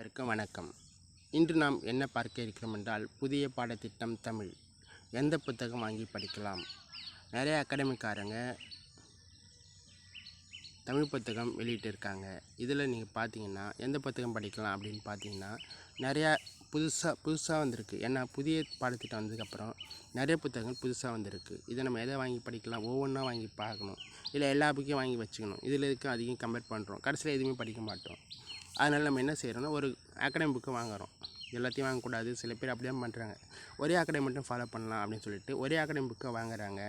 அனைவருக்கும் வணக்கம். இன்று நாம் என்ன பார்க்க இருக்கிறோம் என்றால் புதிய பாடத்திட்டம் தமிழ். எந்த புத்தகம் வாங்கி படிக்கலாம்? நிறைய அகாடமிக்காரங்க தமிழ் புத்தகம் வெளியிட்டிருக்காங்க. இதில் நீங்கள் பார்த்தீங்கன்னா எந்த புத்தகம் படிக்கலாம் அப்படின்னு பார்த்தீங்கன்னா நிறையா புதுசாக புதுசாக வந்திருக்கு. ஏன்னா புதிய பாடத்திட்டம் வந்ததுக்கப்புறம் நிறைய புத்தகங்கள் புதுசாக வந்திருக்கு. இதை நம்ம எதை வாங்கி படிக்கலாம்? ஒவ்வொன்றா வாங்கி பார்க்கணும். இல்லை எல்லா புக்கையும் வாங்கி வச்சுக்கணும். இதில் இருக்க அதிகம் கம்பேர் பண்ணுறோம் கடைசியில் எதுவுமே படிக்க மாட்டோம். அதனால் நம்ம என்ன செய்கிறோன்னா ஒரு அகாடமி புக்கு வாங்குறோம். எல்லாத்தையும் வாங்கக்கூடாது. சில பேர் அப்படியே பண்ணுறாங்க ஒரே அகாடமி மட்டும் ஃபாலோ பண்ணலாம் அப்படின்னு சொல்லிட்டு ஒரே அகாடமி புக்கை வாங்குறாங்க.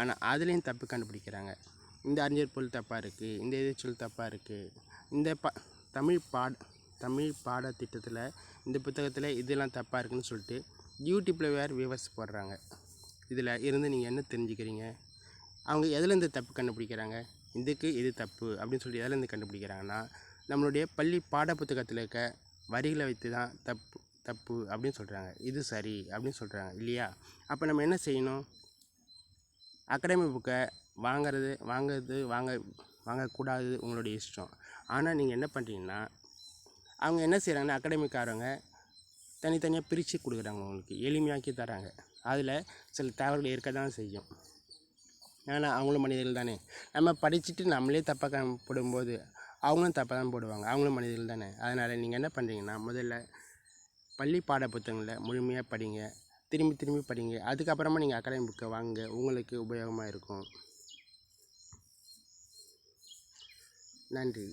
ஆனால் அதுலேயும் தப்பு கண்டுபிடிக்கிறாங்க. இந்த அறிஞர் பொருள் தப்பாக இருக்குது இந்த எதிர்ச்சொல் தப்பாக இருக்குது இந்த ப தமிழ் பாட தமிழ் பாடத்திட்டத்தில் இந்த புத்தகத்தில் இதெல்லாம் தப்பாக இருக்குதுன்னு சொல்லிட்டு யூடியூப்பில் வேறு வியூவர்ஸ் போடுறாங்க. இதில் இருந்து நீங்கள் என்ன தெரிஞ்சுக்கிறீங்க? அவங்க எதுலேருந்து தப்பு கண்டுபிடிக்கிறாங்க? இதுக்கு இது தப்பு அப்படின்னு சொல்லி எதுலேருந்து கண்டுபிடிக்கிறாங்கன்னா நம்மளுடைய பள்ளி பாட புத்தகத்தில் இருக்க வரிகளை வைத்து தான் தப்பு தப்பு அப்படின்னு சொல்கிறாங்க இது சரி அப்படின்னு சொல்கிறாங்க இல்லையா? அப்போ நம்ம என்ன செய்யணும்? அகாடமி புக்கை வாங்கிறது வாங்குறது வாங்க வாங்கக்கூடாது உங்களுடைய இஷ்டம். ஆனால் நீங்கள் என்ன பண்ணுறீங்கன்னா அவங்க என்ன செய்கிறாங்கன்னா அகாடமிக்காரவங்க தனித்தனியாக பிரித்து கொடுக்குறாங்க உங்களுக்கு எளிமையாக்கி தராங்க. அதில் சில தவறுகள் இருக்க தான் செய்யும். ஆனால் அவங்களும் மனிதர்கள் தானே. நம்ம படிச்சுட்டு நம்மளே தப்பாக போடும்போது அவங்களும் தப்பாக தான் போடுவாங்க. அவங்களும் மனிதர்கள் தானே. அதனால் நீங்கள் என்ன பண்ணுறீங்கன்னா முதல்ல பள்ளி பாட புத்தகங்களை முழுமையாக படிங்க. திரும்பி திரும்பி படிங்க. அதுக்கப்புறமா நீங்கள் அகாடமி புக்கை வாங்க உங்களுக்கு உபயோகமாக இருக்கும். நன்றி.